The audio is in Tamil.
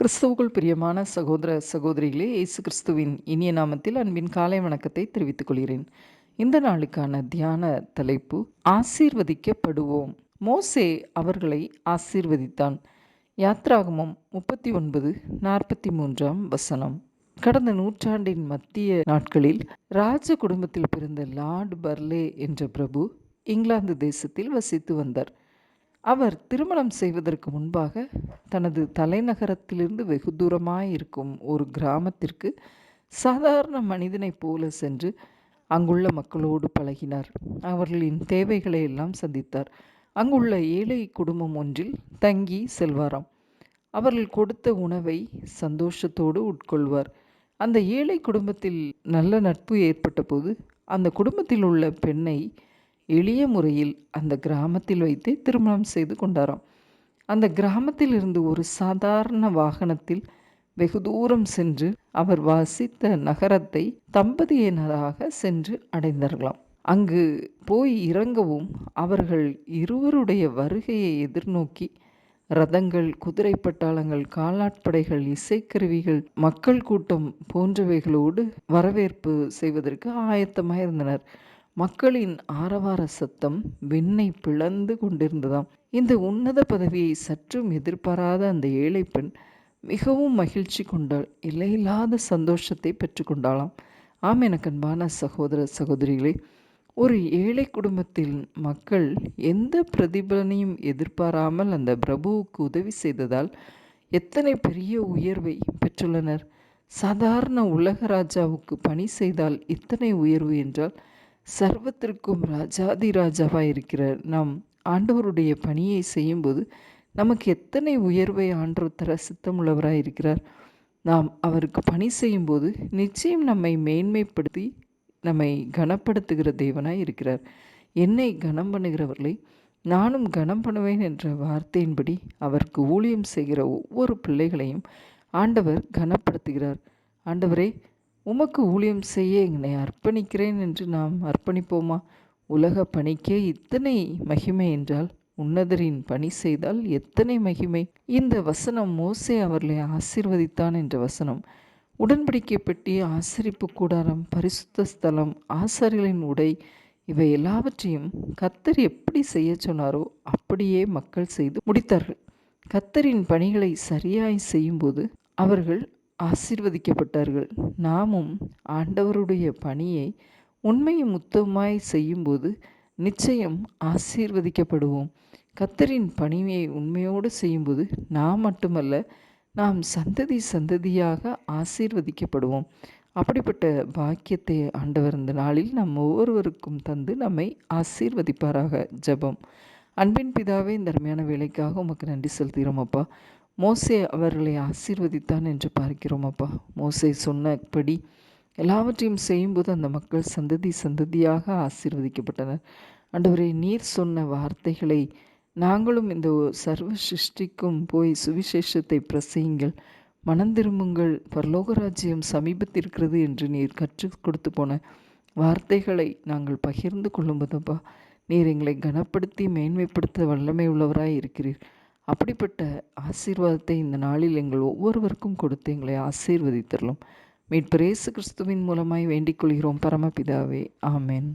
கிறிஸ்துவுக்குள் பிரியமான சகோதர சகோதரிகளே இயேசு கிறிஸ்துவின் இனிய நாமத்தில் அன்பின் காலை வணக்கத்தை தெரிவித்துக் கொள்கிறேன். இந்த நாளுக்கான தியான தலைப்பு ஆசீர்வதிக்கப்படுவோம். மோசே அவர்களை ஆசீர்வதித்தான். யாத்ராகமம் முப்பத்தி ஒன்பது நாற்பத்தி மூன்றாம் வசனம். கடந்த நூற்றாண்டின் மத்திய நாட்களில் ராஜ குடும்பத்தில் பிறந்த லார்ட் பர்லே என்ற பிரபு இங்கிலாந்து தேசத்தில் வசித்து வந்தார். அவர் திருமணம் செய்வதற்கு முன்பாக தனது தலைநகரத்திலிருந்து வெகு தூரமாயிருக்கும் ஒரு கிராமத்திற்கு சாதாரண மனிதனைப் போல சென்று அங்குள்ள மக்களோடு பழகினார். அவர்களின் தேவைகளை எல்லாம் சந்தித்தார். அங்குள்ள ஏழை குடும்பம் ஒன்றில் தங்கி செல்வாராம். அவர்கள் கொடுத்த உணவை சந்தோஷத்தோடு உட்கொள்வார். அந்த ஏழை குடும்பத்தில் நல்ல நட்பு ஏற்பட்டபோது அந்த குடும்பத்தில் உள்ள பெண்ணை எளிய முறையில் அந்த கிராமத்தில் வைத்தே திருமணம் செய்து கொண்டாராம். அந்த கிராமத்தில் இருந்து ஒரு சாதாரண வாகனத்தில் வெகு தூரம் சென்று அவர் வாசித்த நகரத்தை தம்பதியினராக சென்று அடைந்தார்களாம். அங்கு போய் இறங்கவும் அவர்கள் இருவருடைய வருகையை எதிர்நோக்கி ரதங்கள் குதிரை பட்டாளங்கள் காலாட்படைகள் இசைக்கருவிகள் மக்கள் கூட்டம் போன்றவைகளோடு வரவேற்பு செய்வதற்கு ஆயத்தமாக இருந்தனர் மக்களின் ஆரவார சத்தம் விண்ணை பிளந்து கொண்டிருந்ததாம். இந்த உன்னத பதவியை சற்றும் எதிர்பாராத அந்த ஏழை பெண் மிகவும் மகிழ்ச்சி கொண்டாள். எல்லையில்லாத சந்தோஷத்தை பெற்றுக்கொண்டாளாம் ஆம் எனக்கன்பான சகோதர சகோதரிகளே ஒரு ஏழை குடும்பத்தில் மக்கள் எந்த பிரதிபலனையும் எதிர்பாராமல் அந்த பிரபுவுக்கு உதவி செய்ததால் எத்தனை பெரிய உயர்வை பெற்றுள்ளனர். சாதாரண உலக ராஜாவுக்கு பணி செய்தால் இத்தனை உயர்வு என்றால் சர்வத்திற்கும் ராஜாதி ராஜாவாக இருக்கிற நாம் ஆண்டவருடைய பணியை செய்யும்போது நமக்கு எத்தனை உயர்வை ஆண்டவர் தர சித்தமுள்ளவராக இருக்கிறார். நாம் அவருக்கு பணி செய்யும்போது நிச்சயம் நம்மை மேன்மைப்படுத்தி நம்மை கனப்படுத்துகிற தேவனாய் இருக்கிறார். என்னை கனம் பண்ணுகிறவர்களை நானும் கனம் பண்ணுவேன் என்ற வார்த்தையின்படி அவருக்கு ஊழியம் செய்கிற ஒவ்வொரு பிள்ளைகளையும் ஆண்டவர் கனப்படுத்துகிறார். ஆண்டவரே உமக்கு ஊழியம் செய்ய என்னை அர்ப்பணிக்கிறேன் என்று நாம் அர்ப்பணிப்போமா? உலக பணிக்கே இத்தனை மகிமை என்றால் உன்னதரின் பணி செய்தால் எத்தனை மகிமை? இந்த வசனம் மோசே அவர்களை ஆசிர்வதித்தான் என்ற வசனம். உடன்படிக்கை பெட்டி ஆசரிப்பு கூடாரம் பரிசுத்த ஸ்தலம் ஆசாரிகளின் உடை இவை எல்லாவற்றையும் கத்தர் எப்படி செய்ய சொன்னாரோ அப்படியே மக்கள் செய்து முடித்தார்கள். கத்தரின் பணிகளை சரியாய் செய்யும்போது அவர்கள் ஆசீர்வதிக்கப்பட்டார்கள். நாமும் ஆண்டவருடைய பணியை உண்மையும் முத்தமாய் செய்யும்போது நிச்சயம் ஆசீர்வதிக்கப்படுவோம். கத்தரின் பணியை உண்மையோடு செய்யும்போது நாம் மட்டுமல்ல நாம் சந்ததி சந்ததியாக ஆசீர்வதிக்கப்படுவோம். அப்படிப்பட்ட பாக்கியத்தை ஆண்டவர் இந்த நாளில் நம் ஒவ்வொருவருக்கும் தந்து நம்மை ஆசீர்வதிப்பாராக. ஜபம். அன்பின் பிதாவே இந்த அருமையான வேலைக்காக உமக்கு நன்றி செலுத்துகிறோம் அப்பா. மோசே அவர்களை ஆசீர்வதித்தான் என்று பார்க்கிறோம் அப்பா. மோசே சொன்னபடி எல்லாவற்றையும் செய்யும்போது அந்த மக்கள் சந்ததி சந்ததியாக ஆசீர்வதிக்கப்பட்டனர். அண்டவரை நீர் சொன்ன வார்த்தைகளை நாங்களும் இந்த சர்வ சிருஷ்டிக்கும் போய் சுவிசேஷத்தை பிரசையுங்கள் மனம் திரும்புங்கள். பரலோகராஜ்யம் சமீபத்திருக்கிறது என்று நீர் கற்றுக் கொடுத்து போன வார்த்தைகளை நாங்கள் பகிர்ந்து கொள்ளும்போதப்பா நீர் எங்களை கனப்படுத்தி மேன்மைப்படுத்த வல்லமை உள்ளவராய் இருக்கிறீர். அப்படிப்பட்ட ஆசீர்வாதத்தை இந்த நாளில் எங்கள் ஒவ்வொருவருக்கும் கொடுத்து எங்களை ஆசீர்வதித்தரலும். இயேசு கிறிஸ்துவின் மூலமாய் வேண்டிக் கொள்கிறோம் பரமபிதாவே. ஆமேன்.